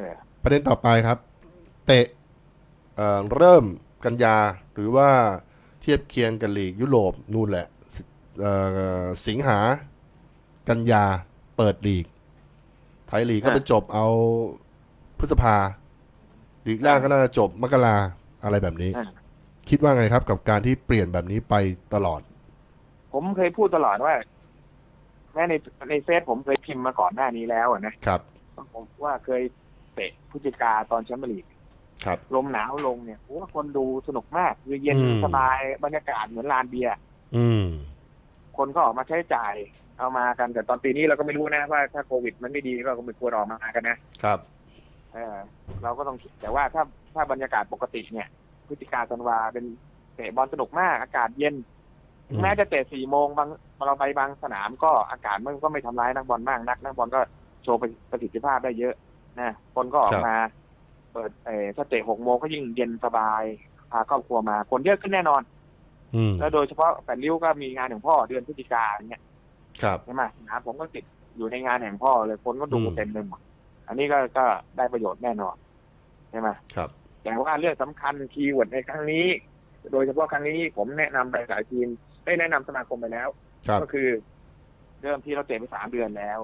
ออประเด็นต่อไปครับ เตะเอ่อเริ่มกันยาหรือว่าเทียบเคียงกับลีกยุโรปนู่นแหละสิเอ่อสิงหากันยาเปิดลีก ไทยลีกก็ไปจบเอาพฤษภาลีกแรกก็น่าจะจบมกราอะไรแบบนี้อ่าคิดว่าไงครับกับการที่เปลี่ยนแบบนี้ไปตลอด ผมเคยพูดตลอดว่าแม้ในในเฟซผมเคยพิมพ์มาก่อนหน้านี้แล้วอะนะครับผมว่าเคย เตะพฤศจิกาตอนแชมเปี้ยนลีกครับ ลมหนาวลงเนี่ยโอ้คนดูสนุกมากคือเย็นอืม สบายบรรยากาศเหมือนลานเบียร์อืม คนก็ออกมาใช้จ่าย เอามากันแต่ตอนปีนี้เราก็ไม่รู้นะว่าถ้าโควิด มันไม่ดีเราก็ไม่ควรออกมากันนะครับ เออเราก็ต้องคิดแต่ว่าถ้าถ้าบรรยากาศปกติเนี่ยพฤศจิกาธันวาเป็นเตะบอลสนุกมากอากาศเย็นถึงแม้จะเตะสี่โมงบางเราไปบางสนามก็อากาศมันก็ไม่ทำร้ายนักบอลมากนักนักบอลก็โชว์ประสิทธิภาพได้เยอะ นะคนก็ออกมา เปิดเออถ้าเตะหกโมงก็ยิ่งเย็นสบายพาครอบครัวมา คนเยอะขึ้นแน่นอน อืมแล้วโดยเฉพาะแปดริ้วก็มีงานของพ่อเดือนพฤศจิกาอย่างเงี้ยครับ ใช่ไหมสนามผมก็ติดอยู่ในงานแห่งพ่อเลยคนก็ดูอืม เต็มเลยหมดอันนี้ก็ก็ได้ประโยชน์แน่นอนใช่ไหมครับ แต่ว่าเรื่องสำคัญคีย์เวิร์ดในครั้งนี้ โดยเฉพาะครั้งนี้ผมแนะนำไปหลายทีมได้แนะนำสมาคมไปแล้ว ครับ ก็คือ เริ่มที่เราเตะไปสามเดือนแล้ว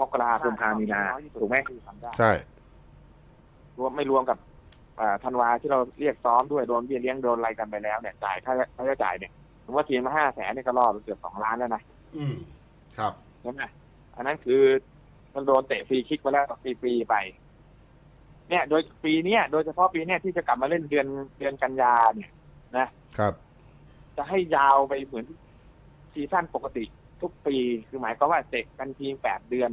มกราคมพามีนาถูกไหมใช่รวมไม่รวมกับอ่าธันวาที่เราเรียกซ้อมด้วยโดนเบี้ยเลี้ยงโดนอะไรกันไปแล้วเนี่ยจ่ายค่าค่าใช้จ่ายเนี่ยผมว่าทีมละห้าแสนเนี่ยก็รอดเกือบสองล้านแล้วนะอืมครับใช่ไหมอันนั้นคือมันโดนเตะฟรีคิกไปแล้วฟรีๆไป เนี่ย โดยปีเนี้ยโดยเฉพาะปีเนี้ยที่จะกลับมาเล่นเดือนเดือนกันยาเนี่ย นะครับ จะให้ยาวไปเหมือนซีซั่นปกติ ทุกปีคือหมายความว่าเตะกันทีมแปดเดือน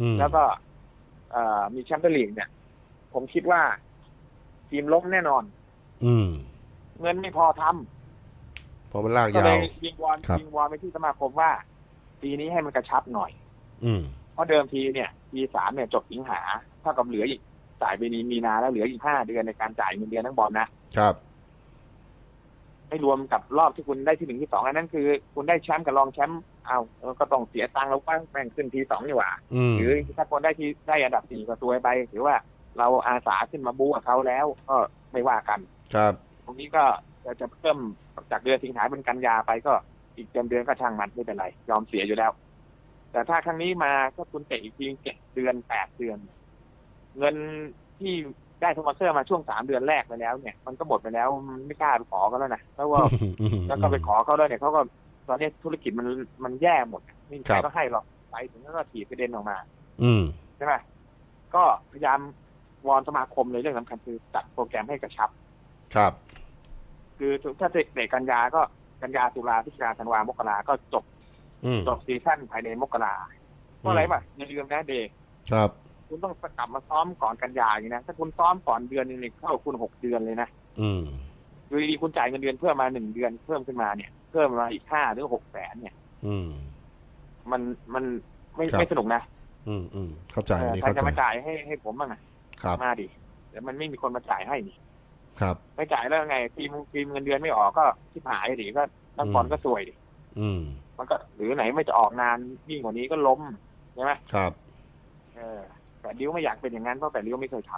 อืมแล้วก็เอ่อมีแชมเปี้ยนลีกเนี่ย ผมคิดว่า ทีมล้มแน่นอน อืมเงินไม่พอทำเพราะมันลากก็ยาเลวยวิงวอนครับวิงวอนไปที่สมาคมว่า ปีนี้ให้มันกระชับหน่อย อืมเพราะเดิมทีเนี่ยปีสามเนี่ยจบสิงหาเท่ากับเหลืออีกจ่ายไปนี้มีนาแล้วเหลืออีกห้าเดือนในการจ่ายเงินเดือนทั้งบอลนะครับ ไม่รวมกับรอบที่คุณได้ที่หนึ่งที่สองอันนั้นคือ คุณได้แชมป์กับรองแชมป์เอาเออก็ต้องเสียตังค์แล้วว่าแม่งขึ้นทีสองนี่หว่าอืมหรือถ้าคนได้ที่ได้อันดับสี่ก็ซวยไปถือว่าเราอาสาขึ้นมาบู๊กับเขาแล้วก็ไม่ว่ากัน ครับ ตรงนี้ก็จะจะเพิ่มจากเดือนสิงหาเป็นกันยาไปก็อีกเดือนเดือนก็ช่างมันไม่เป็นไร ยอมเสียอยู่แล้ว แต่ถ้าครั้งนี้มาถ้าคุณเตะอีกทีเจ็ดเดือนแปดเดือน เงินที่ ได้สปอนเซอร์มาช่วงสามเดือนแรกไปแล้วเนี่ยมันก็หมดไปแล้วมันไม่กล้าไปขอเขาแล้วนะแล้วว่าแล้วก็ไปขอเขาด้วยเนี่ยเขาก็ตอนนี้ธุรกิจมันมันแย่หมดไม่มีใคครัรบก็ให้หรอกไปถึงแล้วก็ถีบกระเด็นออกมา อืมใช่ไหมก็พยายามวอนสมาคมเลยเรื่องสำคัญคือจัดโปรแกรมให้กระชับ ครับ คือถ้าเตะกันยาก็กันยาตุลาพฤศจิกาธันวามกราก็จบอืมจบซีซั่นภายในมกราเพราะอะไรป่ะอย่าลืมนะเดย์ครับ คุณต้องกลับมาซ้อมก่อนกันยาอย่างนี้นะถ้าคุณซ้อมก่อนเดือนหนึงเนี่ยเข้าคุณหกเดือนเลยนะอืมอยู่ดีๆคุณจ่ายเงินเดือนเพิ่มมาหนึ่งเดือนเพิ่มขึ้นมาเนี่ย เพิ่มมาอีกห้าหรือหกแสนเนี่ย อืม มันมันไม่ครับ ไม่สนุกนะอืมอืมเข้าใจเออันอนี้ใครเข้าจะใจมาจ่ายให้ให้ผมบ้างอะครับมาดิแต่มันไม่มีคนมาจ่ายให้นี่ ครับ ไม่จ่ายแล้วไงทีมทีมเงินเดือนไม่ออกก็ชิบหายดิก็นักบอลก็ซวยดิอืมมันก็หรือไหนไม่จะออกนานยิ่งกว่านี้ก็ล้มใช่ไหมครับ เออ แต่ดิวไม่อยากเป็นอย่างนั้นเพราะแต่ดิวไม่เคยท